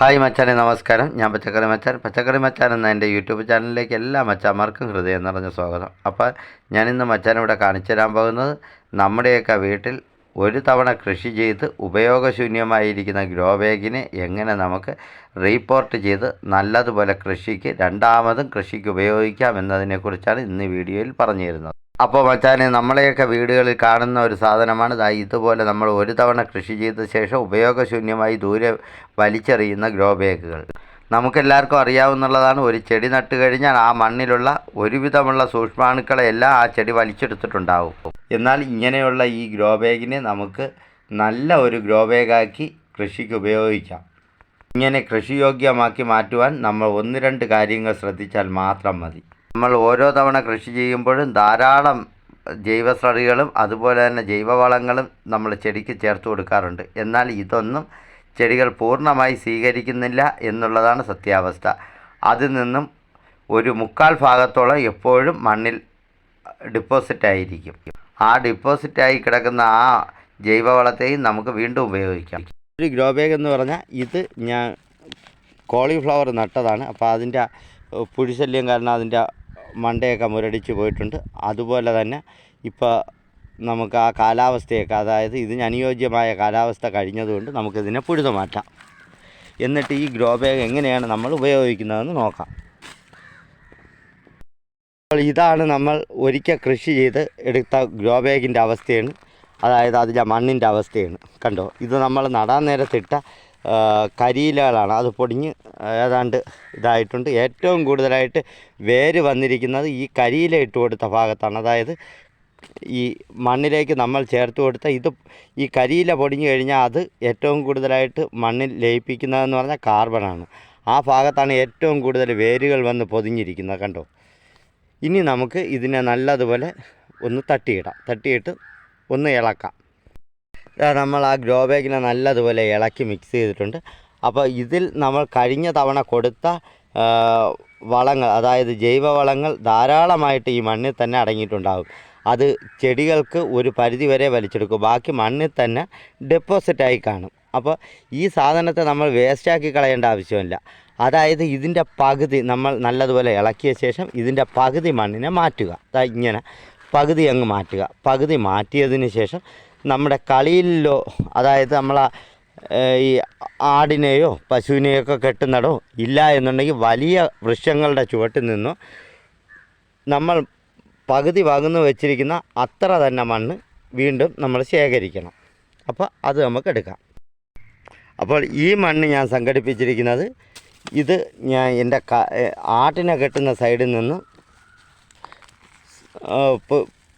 Hi മച്ചാനെ നമസ്കാരം. ഞാൻ പച്ചക്കറി മച്ചാൻ. പച്ചക്കറി മച്ചാൻ എന്ന എന്റെ യൂട്യൂബ് ചാനലിലേക്ക് എല്ലാ മച്ചാന്മാർക്കും ഹൃദയം നിറഞ്ഞ സ്വാഗതം. അപ്പോൾ ഞാനിന്ന് മച്ചാൻ ഇവിടെ കാണിച്ചു തരാൻ പോകുന്നത് നമ്മുടെയൊക്കെ വീട്ടിൽ ഒരു തവണ കൃഷി ചെയ്ത് ഉപയോഗശൂന്യമായിരിക്കുന്ന ഗ്രോ ബാഗിനെ എങ്ങനെ നമുക്ക് റീപ്പോർട്ട് ചെയ്ത് നല്ലതുപോലെ കൃഷിക്ക് രണ്ടാമതും കൃഷിക്ക് ഉപയോഗിക്കാം എന്നതിനെക്കുറിച്ചാണ് ഇന്ന് വീഡിയോയിൽ പറഞ്ഞു തരുന്നത് അപ്പോൾ മച്ചാനെ നമ്മളെയൊക്കെ വീടുകളിൽ കാണുന്ന ഒരു സാധനമാണ്. ഇതുപോലെ നമ്മൾ ഒരു തവണ കൃഷി ചെയ്ത ശേഷം ഉപയോഗശൂന്യമായി ദൂരെ വലിച്ചെറിയുന്ന ഗ്രോ ബാഗുകൾ. നമുക്കെല്ലാവർക്കും അറിയാവുന്നതാണ് ഒരു ചെടി നട്ട് കഴിഞ്ഞാൽ ആ മണ്ണിലുള്ള ഒരുവിധമുള്ള സൂക്ഷ്മാണുക്കളെല്ലാം ആ ചെടി വലിച്ചെടുത്തിട്ടുണ്ടാവും. എന്നാൽ ഇങ്ങനെയുള്ള ഈ ഗ്രോ ബാഗിനെ നമുക്ക് നല്ല ഒരു ഗ്രോ ബാഗാക്കി കൃഷിക്ക് ഉപയോഗിക്കാം. ഇങ്ങനെ കൃഷിയോഗ്യമാക്കി മാറ്റുവാൻ നമ്മൾ ഒന്ന് രണ്ട് കാര്യങ്ങൾ ശ്രദ്ധിച്ചാൽ മാത്രം മതി. നമ്മൾ ഓരോ തവണ കൃഷി ചെയ്യുമ്പോഴും ധാരാളം ജൈവസ്രറികളും അതുപോലെ തന്നെ ജൈവവളങ്ങളും നമ്മൾ ചെടിക്ക് ചേർത്ത് കൊടുക്കാറുണ്ട്. എന്നാൽ ഇതൊന്നും ചെടികൾ പൂർണമായി സ്വീകരിക്കുന്നില്ല എന്നുള്ളതാണ് സത്യാവസ്ഥ. അതിൽ നിന്നും ഒരു മുക്കാൽ ഭാഗത്തോളം എപ്പോഴും മണ്ണിൽ ഡിപ്പോസിറ്റ് ആയിരിക്കും. ആ ഡിപ്പോസിറ്റായി കിടക്കുന്ന ആ ജൈവവളത്തെയും നമുക്ക് വീണ്ടും ഉപയോഗിക്കാം. ഒരു ഗ്രോ ബാഗ് എന്ന് പറഞ്ഞാൽ ഇത് ഞാൻ കോളിഫ്ലവർ നട്ടതാണ്. അപ്പോൾ അതിന്റെ പുഴുശല്യം കാരണം അതിന്റെ മണ്ടയൊക്കെ മുരടിച്ച് പോയിട്ടുണ്ട്. അതുപോലെ തന്നെ ഇപ്പോൾ നമുക്ക് ആ കാലാവസ്ഥയൊക്കെ അതായത് ഇതിന് അനുയോജ്യമായ കാലാവസ്ഥ കഴിഞ്ഞതുകൊണ്ട് നമുക്കിതിനെ പുഴുതു മാറ്റാം എന്നിട്ട് ഈ ഗ്രോ ബാഗ് എങ്ങനെയാണ് നമ്മൾ ഉപയോഗിക്കുന്നതെന്ന് നോക്കാം. അപ്പോൾ ഇതാണ് നമ്മൾ ഒരിക്കൽ കൃഷി ചെയ്ത് എടുത്ത ഗ്രോ ബാഗിന്റെ അവസ്ഥയാണ്. അതായത് അതിന്റെ മണ്ണിന്റെ അവസ്ഥയാണ്. കണ്ടോ? ഇത് നമ്മൾ നടാൻ നേരത്തിട്ട കരിയിലകളാണ്. അത് പൊടിഞ്ഞ് ഏതാണ്ട് ഇതായിട്ടുണ്ട്. ഏറ്റവും കൂടുതലായിട്ട് വേര് വന്നിരിക്കുന്നത് ഈ കരിയില ഇട്ട് കൊടുത്ത ഭാഗത്താണ്. അതായത് ഈ മണ്ണിലേക്ക് നമ്മൾ ചേർത്ത് കൊടുത്ത ഇത് ഈ കരിയില പൊടിഞ്ഞു കഴിഞ്ഞാൽ അത് ഏറ്റവും കൂടുതലായിട്ട് മണ്ണിൽ ലയിപ്പിക്കുന്നതെന്ന് പറഞ്ഞാൽ കാർബണാണ്. ആ ഭാഗത്താണ് ഏറ്റവും കൂടുതൽ വേരുകൾ വന്ന് പൊതിഞ്ഞിരിക്കുന്നത് കണ്ടോ? ഇനി നമുക്ക് ഇതിനെ നല്ലതുപോലെ ഒന്ന് തട്ടിയിടാം. തട്ടിയിട്ട് ഒന്ന് ഇളക്കാം. നമ്മൾ ആ ഗ്രോ ബാഗിനെ നല്ലതുപോലെ ഇളക്കി മിക്സ് ചെയ്തിട്ടുണ്ട്. അപ്പോൾ ഇതിൽ നമ്മൾ കഴിഞ്ഞ തവണ കൊടുത്ത വളങ്ങൾ അതായത് ജൈവവളങ്ങൾ ധാരാളമായിട്ട് ഈ മണ്ണിൽ തന്നെ അടങ്ങിയിട്ടുണ്ടാകും. അത് ചെടികൾക്ക് ഒരു പരിധി വരെ വലിച്ചെടുക്കും. ബാക്കി മണ്ണിൽ തന്നെ ഡെപ്പോസിറ്റായി കാണും. അപ്പോൾ ഈ സാധനത്തെ നമ്മൾ വേസ്റ്റാക്കി കളയേണ്ട ആവശ്യമില്ല. അതായത് ഇതിന്റെ പകുതി നമ്മൾ നല്ലതുപോലെ ഇളക്കിയ ശേഷം ഇതിന്റെ പകുതി മണ്ണിനെ മാറ്റുക. ഇങ്ങനെ പകുതി അങ്ങ് മാറ്റുക. പകുതി മാറ്റിയതിന് ശേഷം നമ്മുടെ കളിയിലോ അതായത് നമ്മൾ ഈ ആടിനെയോ പശുവിനെയോ ഒക്കെ കെട്ടുന്നിടോ ഇല്ല എന്നുണ്ടെങ്കിൽ വലിയ വൃക്ഷങ്ങളുടെ ചുവട്ടിൽ നിന്നോ നമ്മൾ പകുതി പകുന്ന് വെച്ചിരിക്കുന്ന അത്ര തന്നെ മണ്ണ് വീണ്ടും നമ്മൾ ശേഖരിക്കണം. അപ്പോൾ അത് നമുക്ക് എടുക്കാം. അപ്പോൾ ഈ മണ്ണ് ഞാൻ സംഘടിപ്പിച്ചിരിക്കുന്നത് ഇത് ഞാൻ എന്റെ ആട്ടിനെ കെട്ടുന്ന സൈഡിൽ നിന്ന്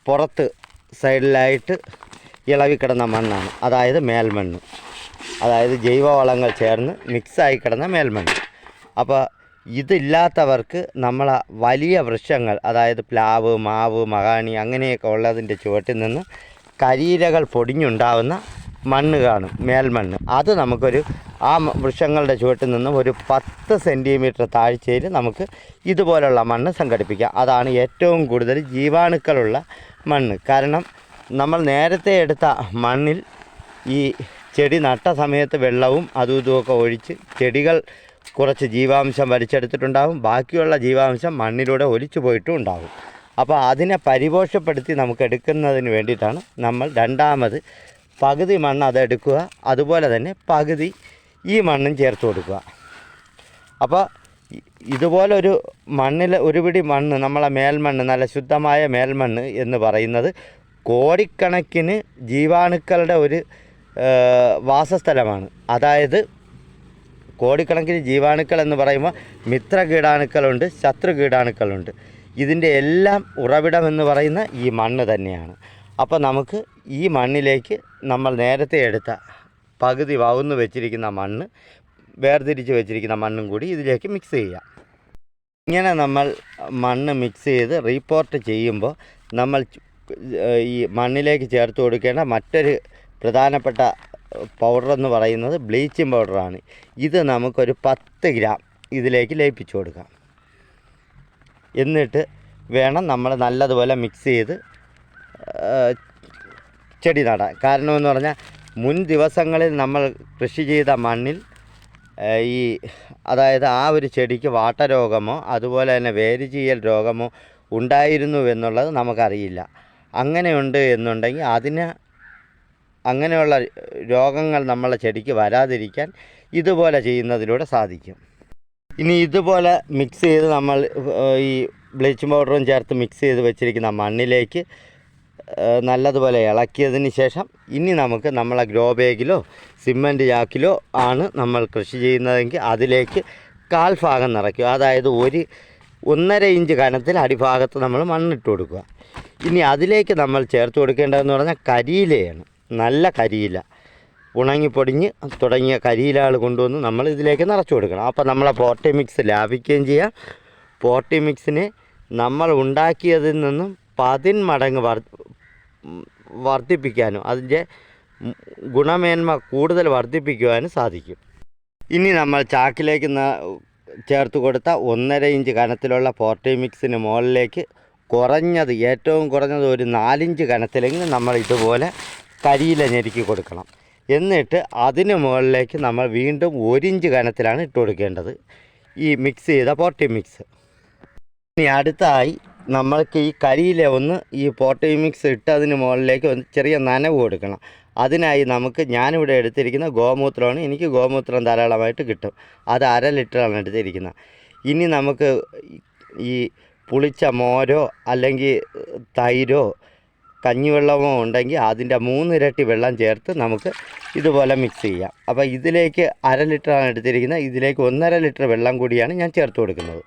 പുറത്ത് സൈഡിലായിട്ട് ഇളവി കിടന്ന മണ്ണാണ്. അതായത് മേൽമണ്ണ്. അതായത് ജൈവവളങ്ങൾ ചേർന്ന് മിക്സായി കിടന്ന മേൽമണ്ണ്. അപ്പോൾ ഇതില്ലാത്തവർക്ക് നമ്മൾ വലിയ വൃക്ഷങ്ങൾ അതായത് പ്ലാവ് മാവ് മഹാണി അങ്ങനെയൊക്കെ ഉള്ളതിന്റെ ചുവട്ടിൽ നിന്ന് കരീരകൾ പൊടിഞ്ഞുണ്ടാവുന്ന മണ്ണ് കാണും മേൽമണ്ണ്. അത് നമുക്കൊരു ആ വൃക്ഷങ്ങളുടെ ചുവട്ടിൽ നിന്ന് ഒരു പത്ത് സെന്റിമീറ്റർ താഴ്ചയിൽ നമുക്ക് ഇതുപോലുള്ള മണ്ണ് സംഘടിപ്പിക്കാം. അതാണ് ഏറ്റവും കൂടുതൽ ജീവാണുക്കളുള്ള മണ്ണ്. കാരണം നമ്മൾ നേരത്തെ എടുത്ത മണ്ണിൽ ഈ ചെടി നട്ട സമയത്ത് വെള്ളവും അതും ഇതുമൊക്കെ ഒഴിച്ച് ചെടികൾ കുറച്ച് ജീവാംശം വലിച്ചെടുത്തിട്ടുണ്ടാകും ബാക്കിയുള്ള ജീവാംശം മണ്ണിലൂടെ ഒലിച്ചു പോയിട്ടും ഉണ്ടാകും അപ്പോൾ അതിനെ പരിപോഷപ്പെടുത്തി നമുക്ക് എടുക്കുന്നതിന് വേണ്ടിയിട്ടാണ് നമ്മൾ രണ്ടാമത് പകുതി മണ്ണ് അതെടുക്കുക അതുപോലെ തന്നെ പകുതി ഈ മണ്ണും ചേർത്ത് കൊടുക്കുക. അപ്പോൾ ഇതുപോലെ ഇതുപോലൊരു മണ്ണിൽ ഒരുപിടി മണ്ണ് നമ്മളെ മേൽമണ്ണ് നല്ല ശുദ്ധമായ മേൽമണ്ണ് എന്ന് പറയുന്നത് കോടിക്കണക്കിന് ജീവാണുക്കളുടെ ഒരു വാസസ്ഥലമാണ്. അതായത് കോടിക്കണക്കിന് ജീവാണുക്കൾ എന്ന് പറയുമ്പോൾ മിത്ര കീടാണുക്കളുണ്ട് ശത്രു കീടാണുക്കളുണ്ട്. ഇതിന്റെ എല്ലാം ഉറവിടം എന്ന് പറയുന്ന ഈ മണ്ണ് തന്നെയാണ്. അപ്പോൾ നമുക്ക് ഈ മണ്ണിലേക്ക് നമ്മൾ നേരത്തെ എടുത്ത പകുതി വകുന്ന് വെച്ചിരിക്കുന്ന മണ്ണ് വേർതിരിച്ച് വെച്ചിരിക്കുന്ന മണ്ണും കൂടി ഇതിലേക്ക് മിക്സ് ചെയ്യാം ഇങ്ങനെ നമ്മൾ മണ്ണ് മിക്സ് ചെയ്ത് റീപ്പോർട്ട് ചെയ്യുമ്പോൾ നമ്മൾ ഈ മണ്ണിലേക്ക് ചേർത്ത് കൊടുക്കേണ്ട മറ്റൊരു പ്രധാനപ്പെട്ട പൗഡർ എന്ന് പറയുന്നത് ബ്ലീച്ചിങ് പൗഡറാണ് ഇത് നമുക്കൊരു പത്ത് ഗ്രാം ഇതിലേക്ക് ലയിപ്പിച്ചു കൊടുക്കാം. എന്നിട്ട് വേണം നമ്മൾ നല്ലതുപോലെ മിക്സ് ചെയ്ത് ചെടി നടാൻ. കാരണമെന്ന് പറഞ്ഞാൽ മുൻ ദിവസങ്ങളിൽ നമ്മൾ കൃഷി ചെയ്ത മണ്ണിൽ ഈ അതായത് ആ ഒരു ചെടിക്ക് വാട്ടരോഗമോ അതുപോലെ തന്നെ വേരുചീയൽ രോഗമോ ഉണ്ടായിരുന്നു എന്നുള്ളത് നമുക്കറിയില്ല. അങ്ങനെയുണ്ട് എന്നുണ്ടെങ്കിൽ അതിന് അങ്ങനെയുള്ള രോഗങ്ങൾ നമ്മളെ ചെടിക്ക് വരാതിരിക്കാൻ ഇതുപോലെ ചെയ്യുന്നതിലൂടെ സാധിക്കും. ഇനി ഇതുപോലെ മിക്സ് ചെയ്ത് നമ്മൾ ഈ ബ്ലീച്ചിങ് പൗഡറും ചേർത്ത് മിക്സ് ചെയ്ത് വെച്ചിരിക്കുന്ന മണ്ണിലേക്ക് നല്ലതുപോലെ ഇളക്കിയതിന് ശേഷം ഇനി നമുക്ക് നമ്മളെ ഗ്രോ ബാഗിലോ സിമന്റ് ചാക്കിലോ ആണ് നമ്മൾ കൃഷി ചെയ്യുന്നതെങ്കിൽ അതിലേക്ക് കാൽ ഭാഗം നിറയ്ക്കുക. അതായത് ഒരു ഒന്നര ഇഞ്ച് കനത്തിൽ അടിഭാഗത്ത് നമ്മൾ മണ്ണിട്ട് കൊടുക്കുക. ഇനി അതിലേക്ക് നമ്മൾ ചേർത്ത് കൊടുക്കേണ്ടതെന്ന് പറഞ്ഞാൽ കരിയിലയാണ്. നല്ല കരിയില. ഉണങ്ങിപ്പൊടിഞ്ഞ് തുടങ്ങിയ കരിയിലകൾ കൊണ്ടുവന്ന് നമ്മൾ ഇതിലേക്ക് നിറച്ച് കൊടുക്കണം. അപ്പോൾ നമ്മളെ പോട്ടി മിക്സ് ലാഭിക്കുകയും ചെയ്യാം. പോട്ടി മിക്സിനെ നമ്മൾ ഉണ്ടാക്കിയതിൽ നിന്നും പതിന്മടങ്ങ് വർ വർദ്ധിപ്പിക്കാനും അതിന്റെ ഗുണമേന്മ കൂടുതൽ വർദ്ധിപ്പിക്കുവാനും സാധിക്കും. ഇനി നമ്മൾ ചാക്കിലേക്ക് ചേർത്ത് കൊടുത്ത ഒന്നര ഇഞ്ച് കനത്തിലുള്ള പോർട്ടി മിക്സിന് മുകളിലേക്ക് കുറഞ്ഞത് ഏറ്റവും കുറഞ്ഞത് ഒരു നാലിഞ്ച് കനത്തിലെങ്കിലും നമ്മൾ ഇതുപോലെ കരിയില ഞെരുക്കി കൊടുക്കണം. എന്നിട്ട് അതിന് മുകളിലേക്ക് നമ്മൾ വീണ്ടും ഒരിഞ്ച് കനത്തിലാണ് ഇട്ട് കൊടുക്കേണ്ടത്. ഈ മിക്സ് ചെയ്ത പോർട്ടി മിക്സ് ഇനി അടുത്തായി നമ്മൾക്ക് ഈ കരിയില ഒന്ന് ഈ പോട്ടി മിക്സ് ഇട്ട് ഇട്ടതിന് മുകളിലേക്ക് ഒന്ന് ചെറിയ നനവ് കൊടുക്കണം. അതിനായി നമുക്ക് ഞാനിവിടെ എടുത്തിരിക്കുന്ന ഗോമൂത്രമാണ്. എനിക്ക് ഗോമൂത്രം ധാരാളമായിട്ട് കിട്ടും. അത് അര ലിറ്ററാണ് എടുത്തിരിക്കുന്നത്. ഇനി നമുക്ക് ഈ പുളിച്ച മോരോ അല്ലെങ്കിൽ തൈരോ കഞ്ഞിവെള്ളമോ ഉണ്ടെങ്കിൽ അതിന്റെ മൂന്നിരട്ടി വെള്ളം ചേർത്ത് നമുക്ക് ഇതുപോലെ മിക്സ് ചെയ്യാം. അപ്പോൾ ഇതിലേക്ക് അര ലിറ്ററാണ് എടുത്തിരിക്കുന്നത്. ഇതിലേക്ക് ഒന്നര ലിറ്റർ വെള്ളം കൂടിയാണ് ഞാൻ ചേർത്ത് കൊടുക്കുന്നത്.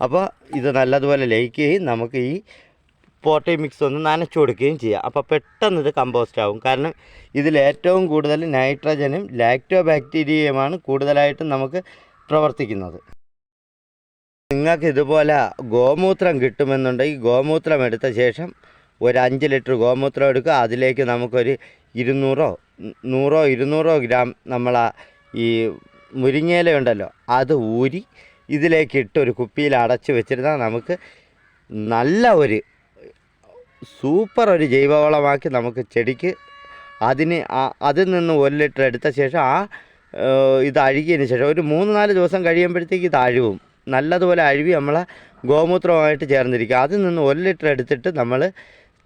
അപ്പോൾ ഇത് നല്ലതുപോലെ ലയിക്കുകയും നമുക്ക് ഈ പോട്ടി മിക്സ് ഒന്ന് നനച്ചു കൊടുക്കുകയും ചെയ്യാം. അപ്പോൾ പെട്ടെന്ന് ഇത് കമ്പോസ്റ്റ് ആവും. കാരണം ഇതിൽ ഏറ്റവും കൂടുതൽ നൈട്രജനും ലാക്ടോ ബാക്ടീരിയയുമാണ് കൂടുതലായിട്ടും നമുക്ക് പ്രവർത്തിക്കുന്നത്. നിങ്ങൾക്ക് ഇതുപോലെ ഗോമൂത്രം കിട്ടുമെന്നുണ്ടെങ്കിൽ ഗോമൂത്രം എടുത്ത ശേഷം ഒരു അഞ്ച് ലിറ്റർ ഗോമൂത്രം എടുക്കുക. അതിലേക്ക് നമുക്കൊരു ഇരുന്നൂറോ നൂറോ ഇരുന്നൂറോ ഗ്രാം നമ്മൾ ഈ മുരിങ്ങയില ഉണ്ടല്ലോ അത് ഊരി ഇതിലേക്ക് ഇട്ട് ഒരു കുപ്പിയിൽ അടച്ച് വെച്ചിരുന്നാൽ നമുക്ക് നല്ല ഒരു സൂപ്പർ ഒരു ജൈവവളമാക്കി നമുക്ക് ചെടിക്ക് അതിന് അതിൽ നിന്ന് ഒരു ലിറ്റർ എടുത്ത ശേഷം ആ ഇത് അഴുകിയതിന് ശേഷം ഒരു മൂന്ന് നാല് ദിവസം കഴിയുമ്പോഴത്തേക്ക് ഇത് അഴുവും. നല്ലതുപോലെ അഴുവി നമ്മളെ ഗോമൂത്രമായിട്ട് ചേർന്നിരിക്കുക അതിൽ നിന്ന് ഒരു ലിറ്റർ എടുത്തിട്ട് നമ്മൾ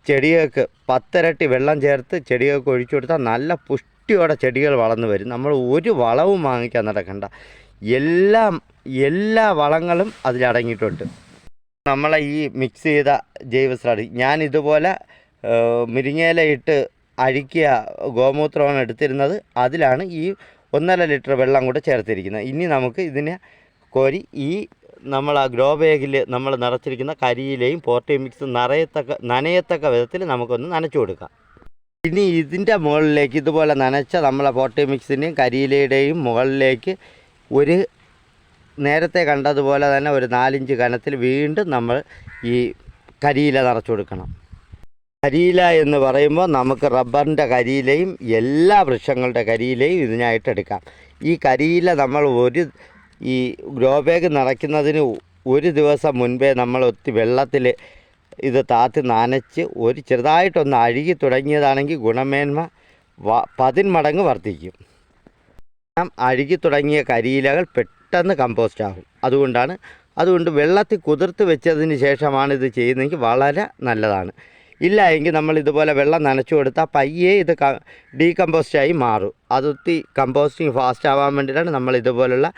ചെടികൾക്ക് പത്തിരട്ടി വെള്ളം ചേർത്ത് ചെടികൾക്ക് ഒഴിച്ചു കൊടുത്താൽ നല്ല പുഷ്ടിയോടെ ചെടികൾ വളർന്നു വരും. നമ്മൾ ഒരു വളവും വാങ്ങിക്കാൻ നടക്കണ്ട. എല്ലാം എല്ലാ വളങ്ങളും അതിലടങ്ങിയിട്ടുണ്ട് നമ്മളെ ഈ മിക്സ് ചെയ്ത ജൈവസ്രാടി ഞാൻ ഇതുപോലെ മുരിങ്ങയില ഇട്ട് അഴുക്കിയ ഗോമൂത്രമാണ് എടുത്തിരുന്നത്. അതിലാണ് ഈ ഒന്നര ലിറ്റർ വെള്ളം കൂടെ ചേർത്തിരിക്കുന്നത്. ഇനി നമുക്ക് ഇതിനെ കോരി ഈ നമ്മൾ ആ ഗ്രോ ബാഗിൽ നമ്മൾ നിറച്ചിരിക്കുന്ന കരിയിലെയും പോർട്ടി മിക്സ് നിറയത്തക്ക നനയത്തക്ക വിധത്തിൽ നമുക്കൊന്ന് നനച്ചു കൊടുക്കാം. ഇനി ഇതിന്റെ മുകളിലേക്ക് ഇതുപോലെ നനച്ച നമ്മളെ പോർട്ടി മിക്സിന്റെയും കരിയിലയുടെയും മുകളിലേക്ക് ഒരു നേരത്തെ കണ്ടതുപോലെ തന്നെ ഒരു നാലിഞ്ച് കനത്തിൽ വീണ്ടും നമ്മൾ ഈ കരിയില നിറച്ചു കൊടുക്കണം. കരിയില എന്ന് പറയുമ്പോൾ നമുക്ക് റബ്ബറിന്റെ കരിയിലയും എല്ലാ വൃക്ഷങ്ങളുടെ കരിയിലയും ഇതിനായിട്ട് എടുക്കാം. ഈ കരിയില നമ്മൾ ഒരു ഈ ഗ്രോ ബാഗ് നിറയ്ക്കുന്നതിന് ഒരു ദിവസം മുൻപേ നമ്മൾ ഒത്തി വെള്ളത്തിൽ ഇത് താത്തി നനച്ച് ഒരു ചെറുതായിട്ടൊന്ന് അഴുകി തുടങ്ങിയതാണെങ്കിൽ ഗുണമേന്മ പതിന്മടങ്ങ് വർദ്ധിക്കും. അഴുകി തുടങ്ങിയ കരിയിലകൾ പെട്ടെന്ന് കമ്പോസ്റ്റ് ആകും. അതുകൊണ്ടാണ് അതുകൊണ്ട് വെള്ളത്തിൽ കുതിർത്ത് വെച്ചതിന് ശേഷമാണ് ഇത് ചെയ്യുന്നതെങ്കിൽ വളരെ നല്ലതാണ്. ഇല്ല എങ്കിൽ നമ്മൾ ഇതുപോലെ വെള്ളം നനച്ചു കൊടുത്താൽ പയ്യെ ഇത് ഡീകമ്പോസ്റ്റായി മാറും. അതൊത്തി കമ്പോസ്റ്റിങ് ഫാസ്റ്റ് ആവാൻ വേണ്ടിയിട്ടാണ് നമ്മൾ ഇതുപോലുള്ള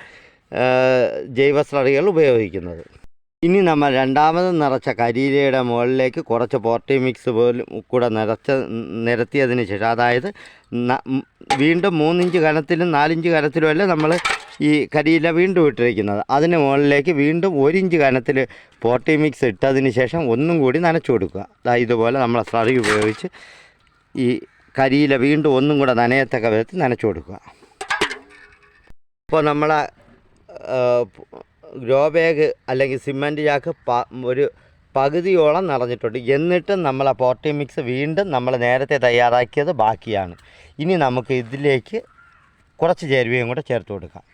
ജൈവ സ്ലറികൾ ഉപയോഗിക്കുന്നത്. ഇനി നമ്മൾ രണ്ടാമത് നിറച്ച കരിയിലയുടെ മുകളിലേക്ക് കുറച്ച് പോർട്ടി മിക്സ് പോലും കൂടെ നിറച്ച നിരത്തിയതിന് ശേഷം അതായത് വീണ്ടും മൂന്നിഞ്ച് കനത്തിലും നാലിഞ്ച് കനത്തിലും അല്ലേ നമ്മൾ ഈ കരിയില വീണ്ടും ഇട്ടിരിക്കുന്നത്. അതിന് മുകളിലേക്ക് വീണ്ടും ഒരിഞ്ച് കനത്തിൽ പോട്ടി മിക്സ് ഇട്ടതിന് ശേഷം ഒന്നും കൂടി നനച്ചു കൊടുക്കുക. ഇതുപോലെ നമ്മൾ സ്ലറി ഉപയോഗിച്ച് ഈ കരിയില വീണ്ടും ഒന്നും കൂടെ നനയത്തക്ക വിധത്തിൽ നനച്ചു കൊടുക്കുക. അപ്പോൾ നമ്മളെ ഗ്രോ ബാഗ് അല്ലെങ്കിൽ സിമന്റ് ചാക്ക് ഒരു പകുതിയോളം നിറഞ്ഞിട്ടുണ്ട്. എന്നിട്ടും നമ്മൾ ആ പോട്ടി മിക്സ് വീണ്ടും നമ്മൾ നേരത്തെ തയ്യാറാക്കിയത് ബാക്കിയാണ്. ഇനി നമുക്ക് ഇതിലേക്ക് കുറച്ച് ചേരുവയും കൂടെ ചേർത്ത് കൊടുക്കാം.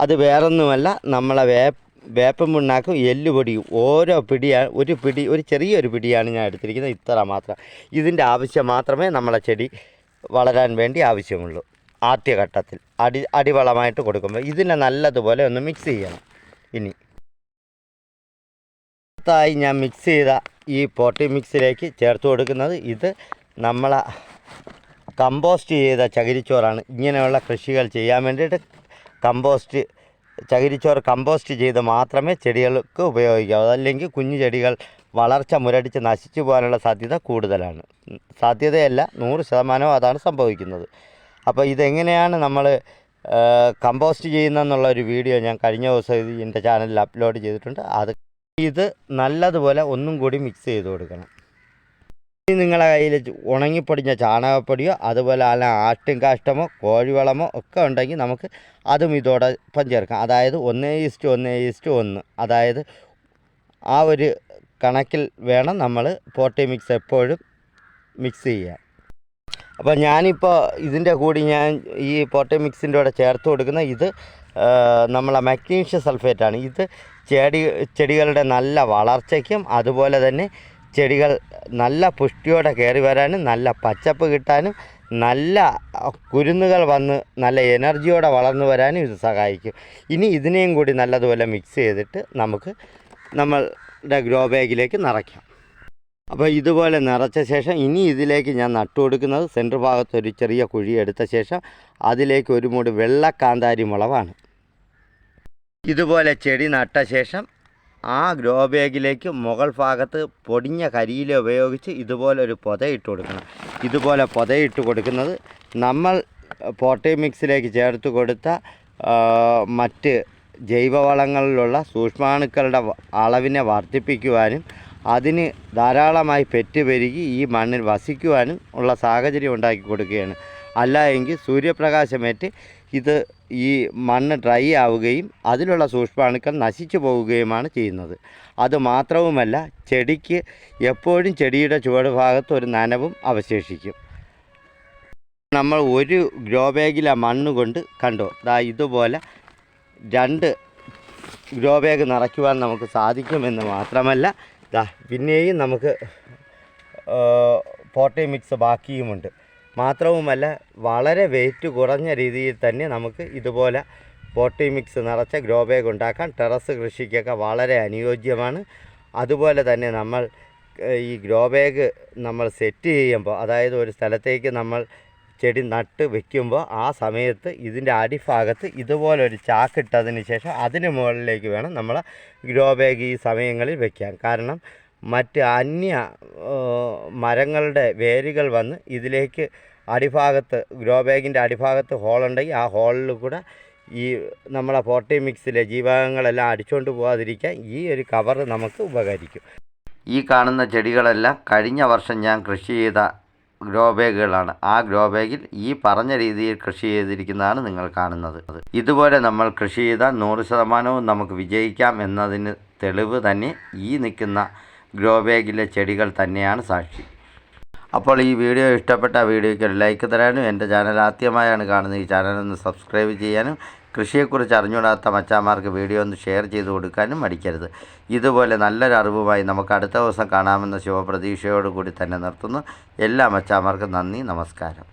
അത് വേറൊന്നുമല്ല നമ്മളെ വേ വേപ്പൻ പിണ്ണാക്കും എല്ലുപൊടിയും ഓരോ പിടിയാണ് ഒരു പിടി ഒരു ചെറിയൊരു പിടിയാണ് ഞാൻ എടുത്തിരിക്കുന്നത്. ഇത്ര മാത്രം. ഇതിന്റെ ആവശ്യം മാത്രമേ നമ്മളെ ചെടി വളരാൻ വേണ്ടി ആവശ്യമുള്ളൂ. ആദ്യഘട്ടത്തിൽ അടി അടിവളമായിട്ട് കൊടുക്കുമ്പോൾ ഇതിനെ നല്ലതുപോലെ ഒന്ന് മിക്സ് ചെയ്യണം. ഇനി ായി ഞാൻ മിക്സ് ചെയ്ത ഈ പോട്ടി മിക്സിലേക്ക് ചേർത്ത് കൊടുക്കുന്നത് ഇത് നമ്മളെ കമ്പോസ്റ്റ് ചെയ്ത ചകിരിച്ചോറാണ്. ഇങ്ങനെയുള്ള കൃഷികൾ ചെയ്യാൻ വേണ്ടിയിട്ട് കമ്പോസ്റ്റ് ചകിരിച്ചോറ് കമ്പോസ്റ്റ് ചെയ്ത് മാത്രമേ ചെടികൾക്ക് ഉപയോഗിക്കാവൂ. അതല്ലെങ്കിൽ കുഞ്ഞു ചെടികൾ വളർച്ച മുരടിച്ച് നശിച്ചു പോകാനുള്ള സാധ്യത കൂടുതലാണ്. സാധ്യതയല്ല നൂറ് ശതമാനവും അതാണ് സംഭവിക്കുന്നത്. അപ്പോൾ ഇതെങ്ങനെയാണ് നമ്മൾ കമ്പോസ്റ്റ് ചെയ്യുന്നതെന്നുള്ള ഒരു വീഡിയോ ഞാൻ കഴിഞ്ഞ ദിവസം ഇത് എന്റെ ചാനലിൽ അപ്ലോഡ് ചെയ്തിട്ടുണ്ട്. അത് ഇത് നല്ലതുപോലെ ഒന്നും കൂടി മിക്സ് ചെയ്ത് കൊടുക്കണം. ഇനി നിങ്ങളുടെ കയ്യിൽ ഉണങ്ങിപ്പൊടിഞ്ഞ ചാണകപ്പൊടിയോ അതുപോലെ അല്ല ആട്ടും കാഷ്ടമോ കോഴിവളമോ ഒക്കെ ഉണ്ടെങ്കിൽ നമുക്ക് അതും ഇതോടൊപ്പം ചേർക്കാം. അതായത് ഒന്നേ ഈസ്റ്റ് ഒന്നേ ഈസ്റ്റ് ഒന്ന്. അതായത് ആ ഒരു കണക്കിൽ വേണം നമ്മൾ പോട്ടി മിക്സ് എപ്പോഴും മിക്സ് ചെയ്യാൻ. അപ്പോൾ ഞാനിപ്പോൾ ഇതിന്റെ കൂടി ഞാൻ ഈ പോട്ടി മിക്സിന്റെ കൂടെ ചേർത്ത് കൊടുക്കുന്ന ഇത് നമ്മളെ മഗ്നീഷ്യം സൾഫേറ്റാണ്. ഇത് ചെടി ചെടികളുടെ നല്ല വളർച്ചയ്ക്കും അതുപോലെ തന്നെ ചെടികൾ നല്ല പുഷ്ടിയോടെ കയറി വരാനും നല്ല പച്ചപ്പ് കിട്ടാനും നല്ല കുരുന്നുകൾ വന്ന് നല്ല എനർജിയോടെ വളർന്നു വരാനും ഇത് സഹായിക്കും. ഇനി ഇതിനെയും കൂടി നല്ലതുപോലെ മിക്സ് ചെയ്തിട്ട് നമുക്ക് നമ്മളുടെ ഗ്രോ ബാഗിലേക്ക് നിറയ്ക്കാം. അപ്പോൾ ഇതുപോലെ നിറച്ച ശേഷം ഇനി ഇതിലേക്ക് ഞാൻ നട്ടു കൊടുക്കുന്നത് സെന്റർ ഭാഗത്ത് ഒരു ചെറിയ കുഴി എടുത്ത ശേഷം അതിലേക്ക് ഒരു മൂട് വെള്ള കാന്താരി മുളവാണ് ഇതുപോലെ ചെടി നട്ട ശേഷം ആ ഗ്രോ ബാഗിലേക്ക് മുകൾ ഭാഗത്ത് പൊടിഞ്ഞ കരിയില ഉപയോഗിച്ച് ഇതുപോലെ ഒരു പൊതയിട്ട് കൊടുക്കണം. ഇതുപോലെ പൊതയിട്ട് കൊടുക്കുന്നത് നമ്മൾ പോട്ടി മിക്സിലേക്ക് ചേർത്ത് കൊടുത്ത മറ്റ് ജൈവവളങ്ങളിലുള്ള സൂക്ഷ്മാണുക്കളുടെ അളവിനെ വർദ്ധിപ്പിക്കുവാനും അതിന് ധാരാളമായി പെറ്റ് പെരുകി ഈ മണ്ണിൽ വസിക്കുവാനും ഉള്ള സാഹചര്യം ഉണ്ടാക്കി കൊടുക്കുകയാണ്. അല്ല എങ്കിൽ സൂര്യപ്രകാശമേറ്റ് ഇത് ഈ മണ്ണ് ഡ്രൈ ആവുകയും അതിലുള്ള സൂക്ഷ്മാണുക്കൾ നശിച്ചു പോവുകയുമാണ് ചെയ്യുന്നത്. അത് മാത്രവുമല്ല ചെടിക്ക് എപ്പോഴും ചെടിയുടെ ചുവട് ഭാഗത്ത് ഒരു നനവും അവശേഷിക്കും. നമ്മൾ ഒരു ഗ്രോ ബാഗിലെ മണ്ണ് കൊണ്ട് കണ്ടു? ദാ ഇതുപോലെ രണ്ട് ഗ്രോ ബാഗ് നിറയ്ക്കുവാൻ നമുക്ക് സാധിക്കുമെന്ന് മാത്രമല്ല ദാ പിന്നെയും നമുക്ക് പോട്ടേ മിക്സ് ബാക്കിയുമുണ്ട്. മാത്രവുമല്ല വളരെ വെയിറ്റ് കുറഞ്ഞ രീതിയിൽ തന്നെ നമുക്ക് ഇതുപോലെ പോട്ടി മിക്സ് നിറച്ച ഗ്രോ ബാഗ് ഉണ്ടാക്കാൻ ടെറസ് കൃഷിക്കൊക്കെ വളരെ അനുയോജ്യമാണ്. അതുപോലെ തന്നെ നമ്മൾ ഈ ഗ്രോ ബാഗ് നമ്മൾ സെറ്റ് ചെയ്യുമ്പോൾ അതായത് ഒരു സ്ഥലത്തേക്ക് നമ്മൾ ചെടി നട്ട് വെക്കുമ്പോൾ ആ സമയത്ത് ഇതിന്റെ അടിഭാഗത്ത് ഇതുപോലൊരു ചാക്കിട്ടതിന് ശേഷം അതിന് മുകളിലേക്ക് വേണം നമ്മൾ ഗ്രോ ബാഗ് ഈ സമയങ്ങളിൽ വെക്കാൻ. കാരണം മറ്റ് അന്യ മരങ്ങളുടെ വേരുകൾ വന്ന് ഇതിലേക്ക് അടിഭാഗത്ത് ഗ്രോ ബാഗിന്റെ അടിഭാഗത്ത് ഹോളുണ്ടെങ്കിൽ ആ ഹോളിൽ കൂടെ ഈ നമ്മളെ പോട്ടി മിക്സിലെ ജീവകങ്ങളെല്ലാം അടിച്ചുകൊണ്ട് പോകാതിരിക്കാൻ ഈ ഒരു കവർ നമുക്ക് ഉപകരിക്കും. ഈ കാണുന്ന ചെടികളെല്ലാം കഴിഞ്ഞ വർഷം ഞാൻ കൃഷി ചെയ്ത ഗ്രോ ബാഗുകളാണ്. ആ ഗ്രോ ബാഗിൽ ഈ പറഞ്ഞ രീതിയിൽ കൃഷി ചെയ്തിരിക്കുന്നതാണ് നിങ്ങൾ കാണുന്നത്. ഇതുപോലെ നമ്മൾ കൃഷി ചെയ്താൽ നൂറ് ശതമാനവും നമുക്ക് വിജയിക്കാം എന്നതിന് തെളിവ് തന്നെ ഈ നിൽക്കുന്ന ഗ്രോ ബാഗിലെ ചെടികൾ തന്നെയാണ് സാക്ഷി. അപ്പോൾ ഈ വീഡിയോ ഇഷ്ടപ്പെട്ട വീഡിയോയ്ക്ക് ഒരു ലൈക്ക് തരാനും എന്റെ ചാനൽ ആദ്യമായാണ് കാണുന്നത് ഈ ചാനൽ ഒന്ന് സബ്സ്ക്രൈബ് ചെയ്യാനും കൃഷിയെക്കുറിച്ച് അറിഞ്ഞുകൂടാത്ത മച്ചാന്മാർക്ക് വീഡിയോ ഒന്ന് ഷെയർ ചെയ്ത് കൊടുക്കാനും മടിക്കരുത്. ഇതുപോലെ നല്ലൊരു അറിവുമായി നമുക്ക് അടുത്ത ദിവസം കാണാമെന്ന ശുഭപ്രതീക്ഷയോടുകൂടി തന്നെ നിർത്തുന്നു. എല്ലാ മച്ചാന്മാർക്കും നന്ദി നമസ്കാരം.